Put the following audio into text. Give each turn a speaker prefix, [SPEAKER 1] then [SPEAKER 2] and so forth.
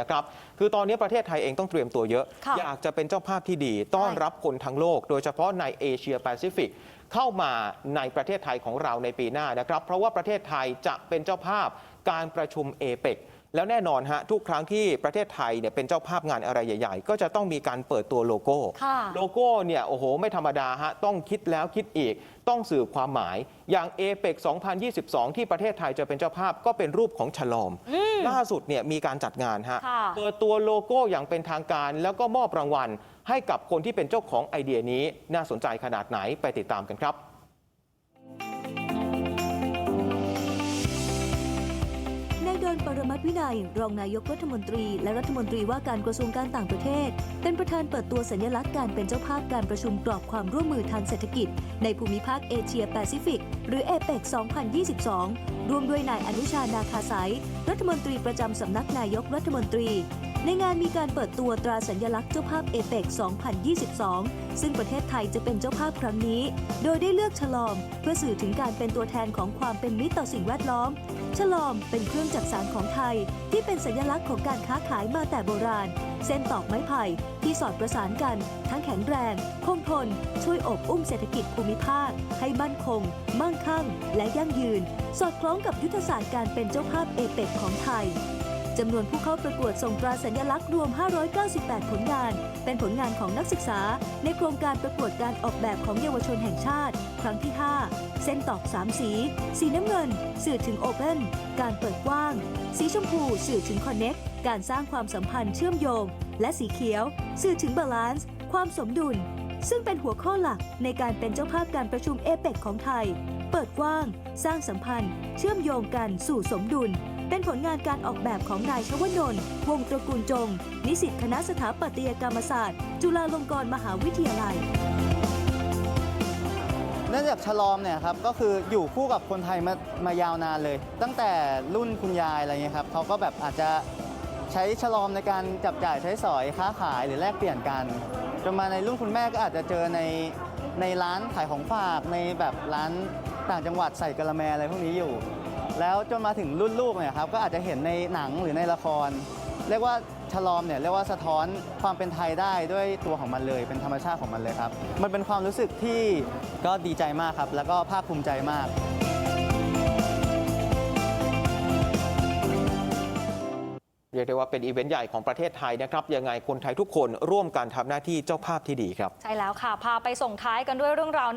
[SPEAKER 1] นะครับ คือตอนนี้ประเทศไทยเองต้องเตรียมตัวเยอะ
[SPEAKER 2] ค่ะ
[SPEAKER 1] อยากจะเป็นเจ้าภาพที่ดี ต้อนรับคนทั้งโลก โดยเฉพาะในเอเชียแปซิฟิก เข้ามาในประเทศไทยของเราในปีหน้านะครับ เพราะว่าประเทศไทยจะเป็นเจ้าภาพการประชุมเอเปกแล้วแน่นอนฮะทุกครั้งที่ประเทศไทยเนี่ยเป็นเจ้าภาพงานอะไรใหญ่ ๆ ก็จะต้องมีการเปิดตัวโลโก้
[SPEAKER 2] ค่ะ
[SPEAKER 1] โลโก้เนี่ยโอ้โห ไม่ธรรมดาฮะต้องคิดแล้วคิดอีก ต้องสื่อความหมาย อย่างเอเปก2022 ที่ประเทศไทยจะเป็นเจ้าภาพก็เป็นรูปของฉลอม ล่าสุดเนี่ยมีการจัดงานฮะ
[SPEAKER 2] ค่ะ
[SPEAKER 1] เปิดตัวโลโก้อย่างเป็นทางการ แล้วก็มอบรางวัล ให้กับคนที่เป็นเจ้าของไอเดียนี้น่าสนใจขนาดไหนไปติดตามกันครับ
[SPEAKER 3] นายดอนปรมัตวินัย รองนายกรัฐมนตรี และรัฐมนตรีว่าการกระทรวงการต่างประเทศ เป็นประธานเปิดตัวสัญลักษณ์การเป็นเจ้าภาพการประชุมกรอบความร่วมมือทางเศรษฐกิจ ในภูมิภาคเอเชียแปซิฟิก หรือเอเปก2022 ร่วมด้วยนายอนุชานาคาสายรัฐมนตรีประจำสำนักนายกรัฐมนตรี ในงานมีการเปิดตัวตราสัญลักษณ์เจ้าภาพเอเปก2022 ซึ่งประเทศไทยจะเป็นเจ้าภาพครั้งนี้ โดยได้เลือกฉลอม เพื่อสื่อถึงการเป็นตัวแทนของความเป็นมิตรต่อสิ่งแวดล้อม ฉลอมเป็นเครื่องจักสานของไทย ที่เป็นสัญลักษณ์ของการค้าขายมาแต่โบราณ เส้นตอกไม้ไผ่ที่สอดประสานกัน ทั้งแข็งแรง คงทน ช่วยอบอุ้มเศรษฐกิจภูมิภาค ให้มั่นคง มั่งคั่ง และยั่งยืน สอดคล้องกับยุทธศาสตร์การเป็นเจ้าภาพเอเปกของไทย จำนวนผู้เข้าประกวดส่งตราสัญลักษณ์รวม 598 ผลงาน เป็นผลงานของนักศึกษา ในโครงการประกวดการออกแบบของเยาวชนแห่งชาติ ครั้งที่ 5 เส้นตอก 3 สี สีน้ำเงิน สื่อถึงโอเพนการเปิดกว้าง สีชมพู สื่อถึงคอนเน็กการสร้างความสัมพันธ์เชื่อมโยง และสีเขียว สื่อถึงบาลานซ์ความสมดุล ซึ่งเป็นหัวข้อหลักในการเป็นเจ้าภาพการประชุมเอเปกของไทย เปิดกว้าง สร้างสัมพันธ์ เชื่อมโยงกันสู่สมดุล เป็นผลงานการออกแบบของนายชวนนท์วงตระกูลจง นิสิตคณะสถาปัตยกรรมศาสตร์ จุฬาลงกรณ์มหาวิทยาลัย
[SPEAKER 4] เนื่องจากฉลอมเนี่ยครับก็คืออยู่คู่กับคนไทยมามายาวนานเลย ตั้งแต่รุ่นคุณยายอะไรเงี้ยครับเขาก็แบบอาจจะใช้ฉลอมในการจับจ่ายใช้สอยค้าขายหรือแลกเปลี่ยนกันจนมาในรุ่นคุณแม่ก็อาจจะเจอในในร้านขายของฝากในแบบร้านต่างจังหวัดใส่กะละแมอะไรพวกนี้อยู่ แล้วจนมาถึงรุ่นลูกเนี่ยครับก็อาจจะเห็นในหนังหรือในละคร เรียกว่าฉลอมเนี่ยเรียกว่าสะท้อนความเป็นไทยได้ด้วยตัวของมันเลย เป็นธรรมชาติของมันเลยครับ มันเป็นความรู้สึกที่ก็ดีใจมากครับ แล้วก็ภาคภูมิใจมาก
[SPEAKER 1] เรียกได้ว่าเป็นอีเวนต์ใหญ่ของประเทศไทยนะครับ ยังไงคนไทยทุกคนร่วมกันทำหน้าที่เจ้าภาพที่ดีครับ
[SPEAKER 2] ใช่แล้วค่ะ พาไปส่งท้ายกันด้วยเรื่องราวน่า